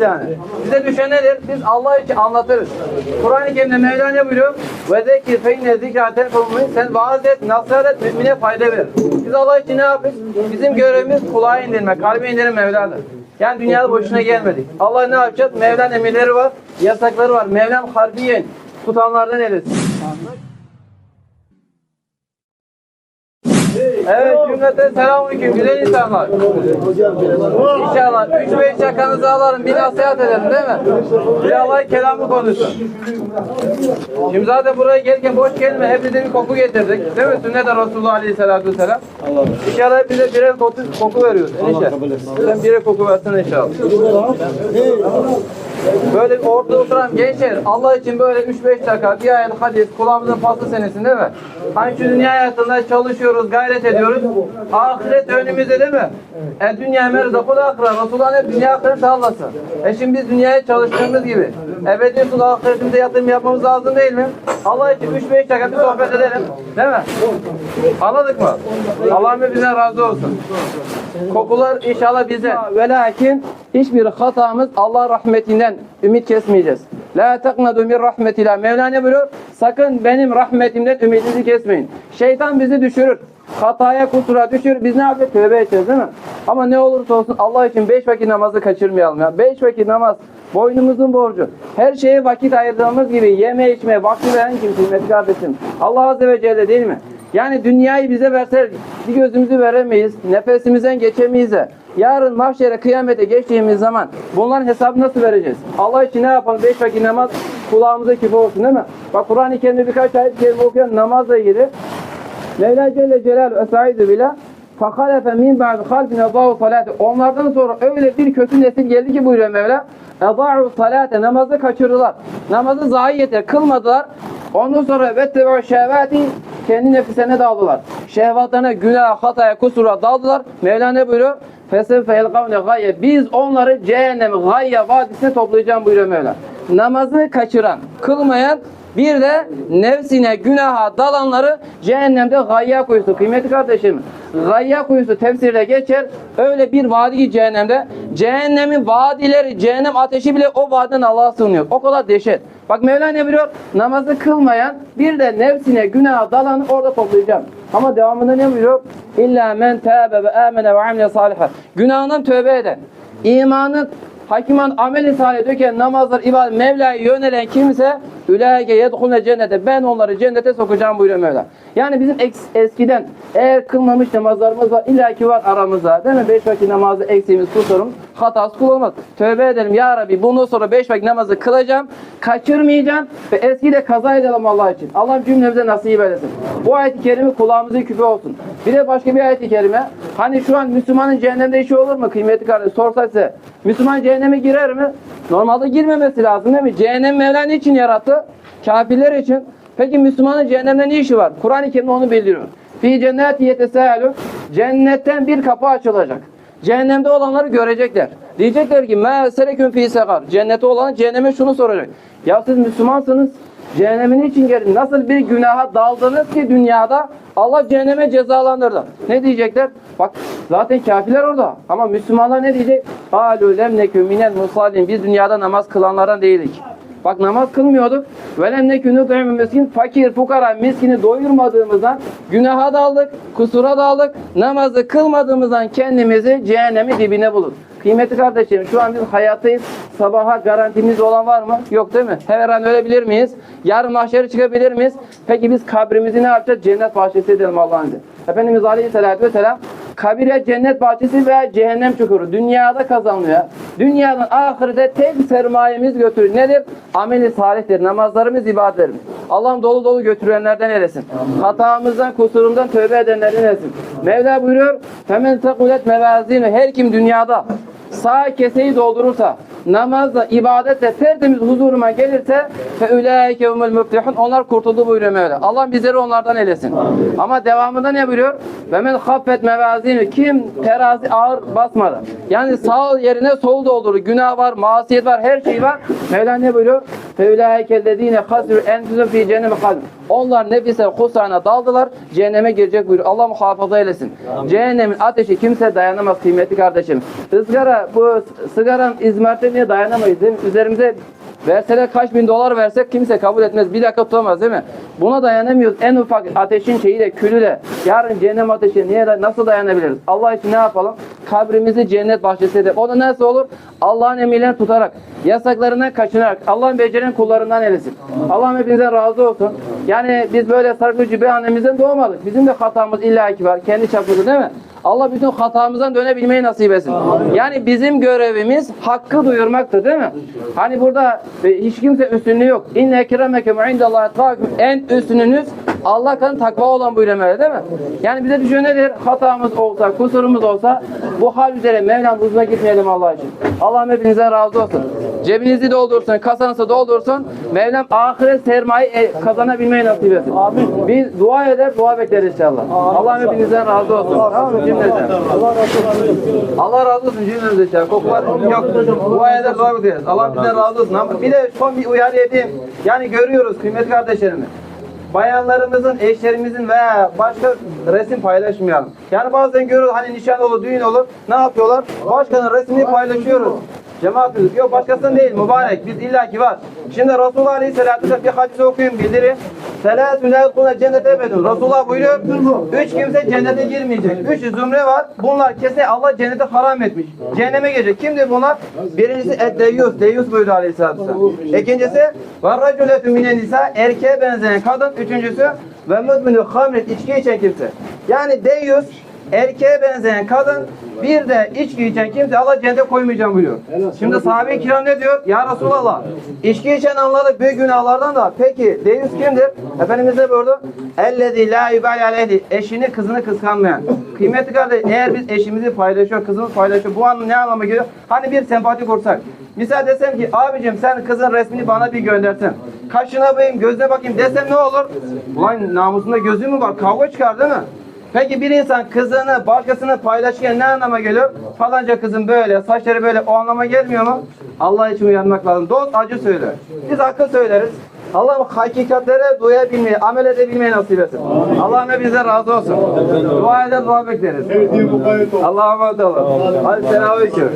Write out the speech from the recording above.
yani. Bize düşen nedir? Biz Allah için anlatırız. Kur'an-ı Kerim'de Mevla ne buyuruyor? Ve zekir fe inne zikâten Sen vaaz et, nasihat et, mümine fayda ver. Biz Allah için ne yapıyoruz? Bizim görevimiz kulağa indirmek, kalbe indirin Mevla'dır. Yani dünyada boşuna gelmedik. Allah ne yapacak? Mevla'nın emirleri var, yasakları var. Mevlam harbiyen tutanlardan eylesin. Evet cümleten selamünaleyküm güzel insanlar. İnşallah 3-5 şakanızı alalım bir nasihat edelim değil mi? Bir Allah kelamı konuşsun. Şimdi zaten buraya gelirken boş gelme hepimize bir koku getirdik. Değil mi? Sünnet Resulullah Aleyhisselatü Vesselam. İnşallah bize birer koku, koku veriyoruz. İnşallah. Sen birer koku versene inşallah. Böyle bir ortada oturan gençler Allah için böyle 3-5 dakika bir ayet hadis kulağımızın faslı senesinde değil mi? Hani şu dünya hayatında çalışıyoruz, gayret ediyoruz. Ahiret önümüzde değil mi? E dünya merzakul ahire. Resulullah hep dünya ahiret sağlasın. E şimdi biz dünyaya çalıştığımız gibi ebedi sul ahiretimize yatırım yapmamız lazım değil mi? Allah için 3-5 dakika bir sohbet edelim. Değil mi? Anladık mı? Allah bizden razı olsun. Kokular inşallah bize. Ve lakin hiçbir hatamız Allah rahmetinden ümit kesmeyeceğiz. La teknadu min rahmetillah. Mevla ne buyuruyor? Sakın benim rahmetimden ümidinizi kesmeyin. Şeytan bizi düşürür. Hataya kusura düşürür. Biz ne yapacağız? Tövbe edeceğiz değil mi? Ama ne olursa olsun Allah için beş vakit namazı kaçırmayalım ya. Beş vakit namaz boynumuzun borcu. Her şeye vakit ayırdığımız gibi yeme içme vakti veren kim kıymetli kardeşim? Allah Azze ve Celle değil mi? Yani dünyayı bize verse bir gözümüzü veremeyiz. Nefesimizden geçemeyiz de. Yarın mahşere kıyamete geçtiğimiz zaman bunların hesabını nasıl vereceğiz? Allah için ne yapalım? Beş vakit namaz kulağımıza küpe olsun değil mi? Bak Kur'an-ı Kerim'de birkaç ayet kelime okuyan namazla ilgili. Mevla Celle Celaluhu Esaizu bila فَخَلَفَ مِنْ بَعْدِ خَلْفِنَ اَضَاءُ salate. Onlardan sonra öyle bir kötü nesil geldi ki buyuruyor Mevla. اَضَاعُ salate. Namazı kaçırdılar. Namazı zayi ettiler. Kılmadılar. Ondan sonra وَتَّبَعُ şehvati kendi nefislerine daldılar. Şehvatlarına, günah, hataya, kusura daldılar. Mevla ne buyuruyor? Fesefeyel kavne gayye. Biz onları cehennemi gayye vadisine toplayacağım buyuruyor Mevla. Namazı kaçıran, kılmayan bir de nefsine, günaha dalanları cehennemde gayya kuyusu. Kıymetli kardeşim, gayya kuyusu tefsirde geçer. Öyle bir vadi ki cehennemde. Cehennemin vadileri, cehennem ateşi bile o vadiden Allah'a sığınıyor. O kadar dehşet. Bak Mevla ne biliyor? Namazı kılmayan bir de nefsine, günaha dalanı orada toplayacağım. Ama devamında ne buyuruyor? İlla men tâbe ve amene ve amile salihat. Günahından tövbe eden, imanı Hakiman ameli salih döken namazlar, ibadet, Mevla'ya yönelen kimse ülâge yedhulne cennete. Ben onları cennete sokacağım buyuruyor Mevla. Yani bizim eskiden eğer kılmamış namazlarımız var, illaki var aramızda. Değil mi? Beş vakit namazı eksiğimiz, kusurumuz, hatası kul olmaz. Tövbe edelim ya Rabbi bundan sonra beş vakit namazı kılacağım, kaçırmayacağım ve eskiyi de kaza edelim Allah için. Allah cümlemize nasip eylesin. Bu ayet-i kerime kulağımızın küpe olsun. Bir de başka bir ayet-i kerime. Hani şu an Müslümanın cehennemde işi olur mu kıymetli kardeş? Sorsa size. Müslüman cehenneme girer mi? Normalde girmemesi lazım değil mi? Cehennem Mevla için yarattı? Kafirler için. Peki Müslümanın cehennemde ne işi var? Kur'an-ı Kerim onu bildiriyor. Fi cenneti yetesâlu. Cennetten bir kapı açılacak. Cehennemde olanları görecekler. Diyecekler ki mâ serekün fî sekar. Cennete olan cehenneme şunu soracak. Ya siz Müslümansınız. Cehennemin için geldin. Nasıl bir günaha daldınız ki dünyada Allah cehenneme cezalandırdı. Ne diyecekler? Bak zaten kafirler orada. Ama Müslümanlar ne diyecek? Alû lem nekü minel musallin. Biz dünyada namaz kılanlardan değildik. Bak namaz kılmıyorduk. Ve lem nekü nut'imu miskin. Fakir, fukara, miskini doyurmadığımızdan günaha daldık, kusura daldık. Namazı kılmadığımızdan kendimizi cehennemin dibine bulur. Kıymetli kardeşlerim şu an biz hayattayız. Sabaha garantimiz olan var mı? Yok değil mi? Her an ölebilir miyiz? Yarın mahşere çıkabilir miyiz? Peki biz kabrimizi ne yapacağız? Cennet bahçesi edelim Allah'ın izniyle. Efendimiz Aleyhisselatü Vesselam kabire cennet bahçesi veya cehennem çukuru. Dünyada kazanılıyor. Dünyadan ahirete tek sermayemiz götürür. Nedir? Ameli salihtir. Namazlarımız, ibadetlerimiz. Allah'ım dolu dolu götürenlerden eylesin. Hatamızdan, kusurumdan tövbe edenlerden eylesin. Mevla buyuruyor. Femen tekulet mevazinu. Her kim dünyada sağ keseyi doldurursa, namazla, ibadetle tertemiz huzuruma gelirse fe ulaike humul muflihun. Onlar kurtuldu buyuruyor Mevla. Allah bizleri onlardan eylesin. Ama devamında ne buyuruyor? Ve men haffet mevazinu. Kim terazi ağır basmadı. Yani sağ yerine sol doldurdu. Günah var, masiyet var, her şey var. Mevla ne buyuruyor? Fevlâikellezîne hasrû enfusehum fî cehenneme halid. Onlar nefise husrana daldılar. Cehenneme girecek buyuruyor. Allah muhafaza eylesin. Cehennemin ateşi kimse dayanamaz kıymetli kardeşim. Izgara bu sigaranın izmaritine dayanamayız değil mi? Üzerimize Verseler kaç bin dolar versek kimse kabul etmez. Bir dakika tutamaz değil mi? Buna dayanamıyoruz. En ufak ateşin şeyiyle, külüyle. Yarın cehennem ateşi niye, nasıl dayanabiliriz? Allah için ne yapalım? Kabrimizi cennet bahçesi edelim. O da nasıl olur? Allah'ın emirlerini tutarak, yasaklarından kaçınarak, Allah'ın beceren kullarından eylesin. Allah hepinizden razı olsun. Yani biz böyle sarıklı cübbe annemizden doğmadık. Bizim de hatamız illaki var. Kendi çapımızda değil mi? Allah bütün hatamızdan dönebilmeyi nasip etsin. Yani bizim görevimiz hakkı duyurmaktır değil mi? Hani burada e, hiç kimse üstünlüğü yok. İnne ekremekum indallahi etkakum. En üstününüz Allah kadın takva olan Mevla, değil mi? Yani bize düşen nedir? Hatamız olsa, kusurumuz olsa bu hal üzere Mevlam huzuruna gitmeyelim Allah için. Allah'ım hepinizden razı olsun. Cebinizi doldursun, kasanızı doldursun. Mevlam ahiret sermaye e, kazanabilmeyi nasip etsin. Biz dua eder, dua bekleriz inşallah. Allah'ım hepinizden razı olsun. Tamam mı cümleten? Allah razı olsun cümlemize inşallah. Kokular yok. Dua eder, dua bekleriz. Allah bizden razı olsun. Ama bir de son bir uyarı edeyim. Yani görüyoruz kıymetli kardeşlerimiz bayanlarımızın, eşlerimizin veya başka resim paylaşmayalım. Yani bazen görüyoruz hani nişan olur, düğün olur. Ne yapıyorlar? Başkanın resmini paylaşıyoruz. Cemaatimiz yok başkasının değil mübarek biz illaki var. Şimdi Resulullah Aleyhisselatü Vesselam bir hadis okuyun bildiri. Selatü lâkûne cennete ebedun. Resulullah buyuruyor. Üç kimse cennete girmeyecek. Üç zümre var. Bunlar kesin Allah cennete haram etmiş. Cehenneme girecek. Kimdir bunlar? Birincisi et-deyyus. Deyyus buyurdu Aleyhisselatü Vesselam. İkincisi ve racületü minen. Erkeğe benzeyen kadın. Üçüncüsü ve müdmünü hamret. içki içen kimse. Yani deyyus erkeğe benzeyen kadın bir de içki içen kimse Allah cennete koymayacağım buyuruyor. Şimdi sahabe-i kiram ne diyor? Ya Resulallah içki içen anladık büyük günahlardan da peki deyyus kimdir? Efendimiz ne buyurdu? Ellezî la yubâli aleyhi eşini kızını kıskanmayan. Kıymetli kardeş eğer biz eşimizi paylaşıyor, kızımız paylaşıyor bu an ne anlama geliyor? Hani bir sempati kursak. Misal desem ki abicim sen kızın resmini bana bir göndersen. Kaşına bakayım, gözüne bakayım desem ne olur? Ulan namusunda gözü mü var? Kavga çıkar değil mi? Peki bir insan kızını başkasını paylaşırken ne anlama geliyor? Falanca kızın böyle, saçları böyle o anlama gelmiyor mu? Allah için uyanmak lazım. Dost acı söyler. Biz akıl söyleriz. Allah'ım hakikatlere duyabilmeyi, amel edebilmeyi nasip etsin. Allah'ım hepinize razı olsun. Dua eder, dua bekleriz. Allah'a emanet olun. Hadi selamünaleyküm.